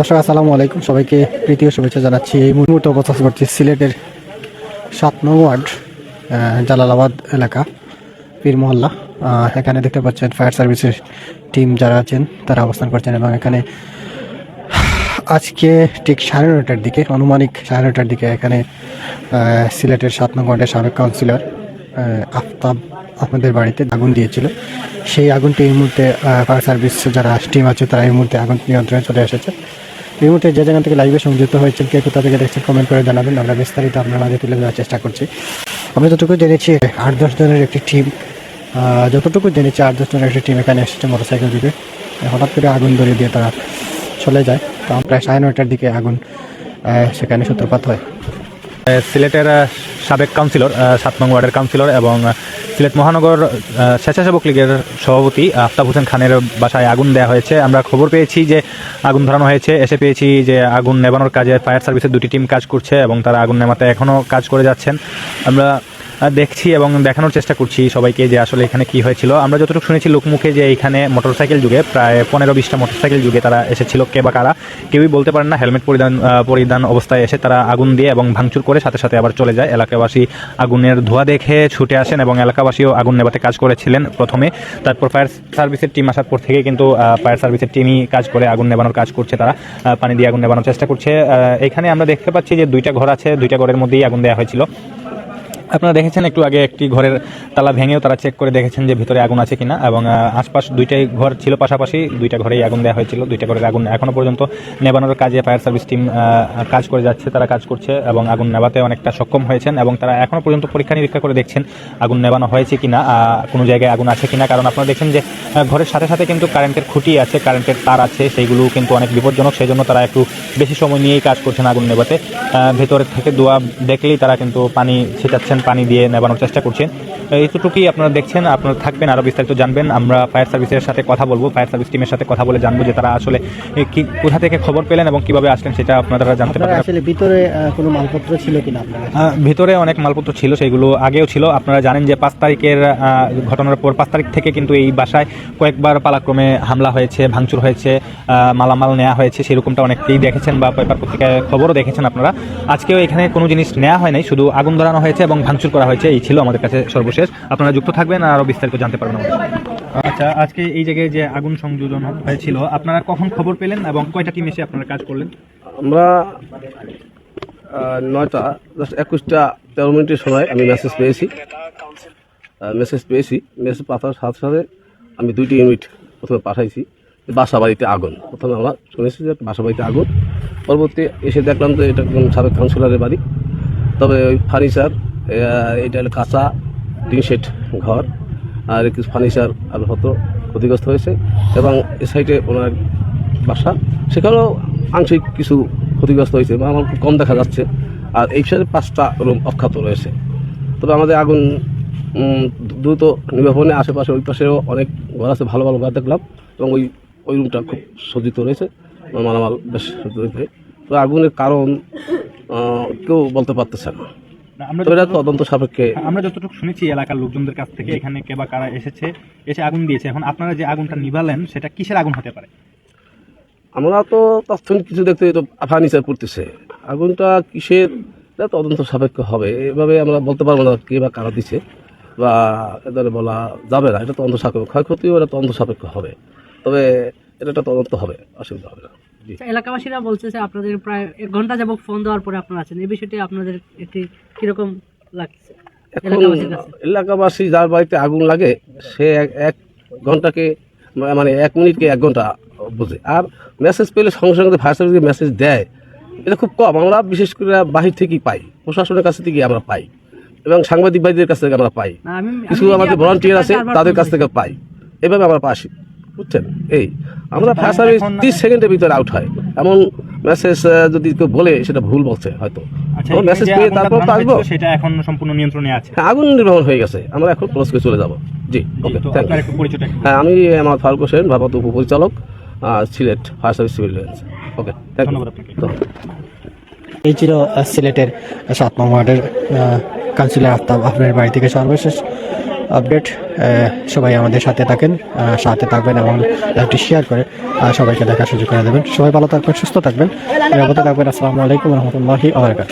দর্শক, আসসালামু আলাইকুম। সবাইকে প্রীতি ও শুভেচ্ছা জানাচ্ছি। এই মুহূর্তে অবস্থান করছি সিলেটের সাত নং ওয়ার্ড জালালাবাদ এলাকা, পীর মহল্লা। এখানে দেখতে পাচ্ছেন ফায়ার সার্ভিসের টিম যারা আছেন, তারা অবস্থান করছেন এবং এখানে আজকে ঠিক সাড়ে নটার দিকে, আনুমানিক সাড়ে নটার দিকে এখানে সিলেটের সাত নং ওয়ার্ডের সাবেক কাউন্সিলর আফতাব আপনাদের বাড়িতে আগুন দিয়েছিল। সেই আগুনটি এই মুহূর্তে ফায়ার সার্ভিস যারা টিম আছে, তারা এই মুহূর্তে আগুন নিয়ন্ত্রণে চলে এসেছে। এই মুহূর্তে যে জায়গা থেকে লাইভে সংযুক্ত হয়েছেন কে কোথা থেকে দেখছেন কমেন্ট করে জানাবেন। আমরা বিস্তারিত আপনার মাঝে তুলে ধরার চেষ্টা করছি। আমরা যতটুকু জেনেছি, আট দশ জনের একটি টিম যতটুকু জেনেছি, আট দশ জনের একটি টিম এখানে এসেছে মোটরসাইকেল যুগে হঠাৎ করে আগুন ধরিয়ে দিয়ে তারা চলে যায়। তো প্রায় সাড়ে নয়টার দিকে আগুন সেখানে সূত্রপাত হয়। সিলেটের সাবেক কাউন্সিলর সাত নং ওয়ার্ডের কাউন্সিলর এবং সিলেট মহানগর স্বেচ্ছাসেবক লীগের সভাপতি আফতাব হোসেন খানের বাসায় আগুন দেওয়া হয়েছে। আমরা খবর পেয়েছি যে আগুন ধরানো হয়েছে। এসে পেয়েছি যে আগুন নেবানোর কাজে ফায়ার সার্ভিসের দুটি টিম কাজ করছে এবং তারা আগুন নেমাতে এখনও কাজ করে যাচ্ছেন। আমরা দেখছি এবং দেখানোর চেষ্টা করছি সবাইকে যে আসলে এখানে কি হয়েছিল। আমরা যতটুকু শুনেছি, লোকমুখে যে এখানে মোটরসাইকেল যুগে, প্রায় পনেরো বিশটা মোটরসাইকেল যুগে তারা এসেছিল, কে বা কারা। কেউই বলতে পারেন না, হেলমেট পরিধান পরিধান অবস্থায় এসে তারা আগুন দিয়ে এবং ভাঙচুর করে সাথে সাথে আবার চলে যায়। এলাকাবাসী আগুনের ধোঁয়া দেখে ছুটে আসেন এবং এলাকাবাসীও আগুন নেবাতে কাজ করেছিলেন প্রথমে। তারপর ফায়ার সার্ভিসের টিম আসার পর থেকে কিন্তু ফায়ার সার্ভিসের টিমই কাজ করে আগুন নেবানোর কাজ করছে তারা পানি দিয়ে আগুন নেবানোর চেষ্টা করছে। এখানে আমরা দেখতে পাচ্ছি যে দুইটা ঘর আছে, দুইটা ঘরের মধ্যেই আগুন দেওয়া হয়েছিল। আপনারা দেখেছেন একটু আগে একটি ঘরের তালা ভেঙেও তারা চেক করে দেখেছেন যে ভিতরে আগুন আছে কিনা এবং আশপাশ দুইটাই ঘর ছিল পাশাপাশি দুইটা ঘরেই আগুন দেওয়া হয়েছিল দুইটা ঘরের আগুন এখনও পর্যন্ত নেবানোর কাজে ফায়ার সার্ভিস টিম কাজ করে যাচ্ছে তারা কাজ করছে এবং আগুন নেভাতে অনেকটা সক্ষম হয়েছেন এবং তারা এখনও পর্যন্ত পরীক্ষা নিরীক্ষা করে দেখছেন আগুন নেবানো হয়েছে কিনা কোনো জায়গায় আগুন আছে কিনা কারণ আপনারা দেখছেন যে ঘরের সাথে সাথে কিন্তু কারেন্টের খুঁটি আছে কারেন্টের তার আছে সেইগুলো কিন্তু অনেক বিপজ্জনক সেই জন্য তারা একটু বেশি সময় নিয়েই কাজ করছেন আগুন আহ, ভেতরের থেকে দোয়া দেখলেই তারা কিন্তু পানি ছেটাচ্ছেন পানি দিয়ে নেবানোর চেষ্টা করছেন। এইটুকুই আপনারা দেখছেন আপনারা থাকবেন আরও বিস্তারিত জানবেন। আমরা ফায়ার সার্ভিসের সাথে কথা বলব ফায়ার সার্ভিস টিমের সাথে কথা বলে জানব যে তারা আসলে কি কোথা থেকে খবর পেলেন এবং কীভাবে আসলেন সেটা আপনারা জানতে পারবেন। আসলে ভিতরে কোনো মালপত্র ছিল কিনা ভিতরে অনেক মালপত্র ছিল সেগুলো আগেও ছিল। আপনারা জানেন যে পাঁচ তারিখের ঘটনার পর পাঁচ তারিখ থেকে কিন্তু এই বাসায় কয়েকবার পালাক্রমে হামলা হয়েছে ভাঙচুর হয়েছে মালামাল নেওয়া হয়েছে সেরকমটা অনেকেই দেখেছেন বা পেপার পত্রিকায় খবরও দেখেছেন আপনারা। আজকেও এখানে কোনো জিনিস নেওয়া হয় নাই শুধু আগুন ধরানো হয়েছে এবং ভাঙচুর করা হয়েছে, এই ছিল আমাদের কাছে সর্বশেষ। আপনারা যুক্ত থাকবেন আর আরও বিস্তারিত জানতে পারবেন আচ্ছা আজকে এই জায়গায় যে আগুন সংযোজন হয়েছিল, আপনারা কখন খবর পেলেন এবং কয়টা টিম এসে আপনারা কাজ করলেন? আমরা নয়টা জাস্ট একুশটা তেরো মিনিটের সময় আমি মেসেজ পেয়েছি। মেসেজ পেয়েছি মেসেজ পাঠার সাথে সাথে আমি দুইটি ইউনিট প্রথমে পাঠাইছি বাসা বাড়িতে আগুন। প্রথমে আমরা শুনেছি যে বাসা বাড়িতে আগুন। পরবর্তী এসে দেখলাম যে এটা সাবেক কাউন্সিলরের বাড়ি। তবে ওই ফার্নিচার এটা হলো কাঁচা টিন শেড ঘর আর কিছু ফার্নিচার আর হতো ক্ষতিগ্রস্ত হয়েছে এবং এ সাইডে ওনার বাসা সেখানেও আংশিক কিছু ক্ষতিগ্রস্ত হয়েছে বা আমার খুব কম দেখা যাচ্ছে আর এই সাইডে পাঁচটা রুম অক্ষত রয়েছে। তবে আমাদের আগুন দ্রুত নির্বাপনে আশেপাশে ওই পাশেও অনেক ঘর আছে ভালো ভালো ঘর দেখলাম এবং ওই ওই রুমটা খুব সজ্জিত রয়েছে মালামাল বেশ রয়েছে। তো আগুনের কারণ কেউ বলতে পারতেছে না, আমরা এটা তদন্ত সাপেক্ষে আমরা যতটুকু শুনেছি এলাকার লোকজনদের কাছ থেকে এখানে কে বা কারা এসেছে এসে আগুন দিয়েছে। এখন আপনারা যে আগুনটা নিভালেন সেটা কিসের আগুন হতে পারে? আমরা তো তাৎক্ষণিক কিছু দেখতে তো ফার্নিচার করতেছে আগুনটা কিসের? এটা তদন্ত সাপেক্ষ হবে। এভাবে আমরা বলতে পারব না কে বা কারা দিছে বা এদের বলা যাবে না। এটা তদন্ত সাপেক্ষ ক্ষয়ক্ষতিও এটা তদন্ত সাপেক্ষ হবে। তবে এটা একটা তদন্ত হবে অসুবিধা হবে না। আচ্ছা, এলাকাবাসীরা বলছে যে আপনাদের প্রায় এক ঘণ্টা যাবত ফোন দেওয়ার পরে আপনারা আছেন। এই বিষয়টি আপনাদের একটি কীরকম লাগছে? এখন এলাকাবাসী যার বাড়িতে আগুন লাগে সে এক- ঘন্টাকে মানে এক মিনিটকে এক ঘণ্টা বোঝে। আর মেসেজ পেলে সঙ্গে সঙ্গে ফায়ার সার্ভিসকে মেসেজ দেয়। এটা খুব কম। আমরা বিশেষ করে বাহির থেকেই পাই। প্রশাসনের কাছ থেকে আমরা পাই। এবং সাংবাদিক ভাইদের কাছ থেকে আমরা পাই। কিছু আমাদের ভলান্টিয়ার আছে তাদের কাছ থেকে পাই। এভাবে আমরা পাসি বুঝছেন? এই আমরা ফায়ার সার্ভিস তিরিশ সেকেন্ডের ভিতরে আউট হয়। এমন মেসেজ যদি কেউ বলে সেটা ভুল বলছে হয়তো। আচ্ছা মেসেজ পেয়ে তারপর তো আসব সেটা এখন সম্পূর্ণ নিয়ন্ত্রণে আছে। হ্যাঁ আগুন নির্বাহন হয়ে গেছে। আমরা এখন ক্লোজকে চলে যাব। জি ওকে হ্যাঁ আমি আমার ফারুক হোসেন ভারপ্রাপ্ত উপপরিচালক Sylhet fire service civil defence. Okay ধন্যবাদ এই ছিল সিলেটের সাত নং ওয়ার্ডের কাউন্সিলর আফতাব আপনার বাড়ি থেকে সর্বশেষ। আপডেট সবাই আমাদের সাথে থাকেন সাথে থাকবেন এবং একটি শেয়ার করে সবাইকে দেখার সুযোগ করে দেবেন। সবাই ভালো থাকবেন, সুস্থ থাকবেন। নিরাপদে থাকবেন। আসসালামু আলাইকুম রহমতুল্লাহি আবরকাত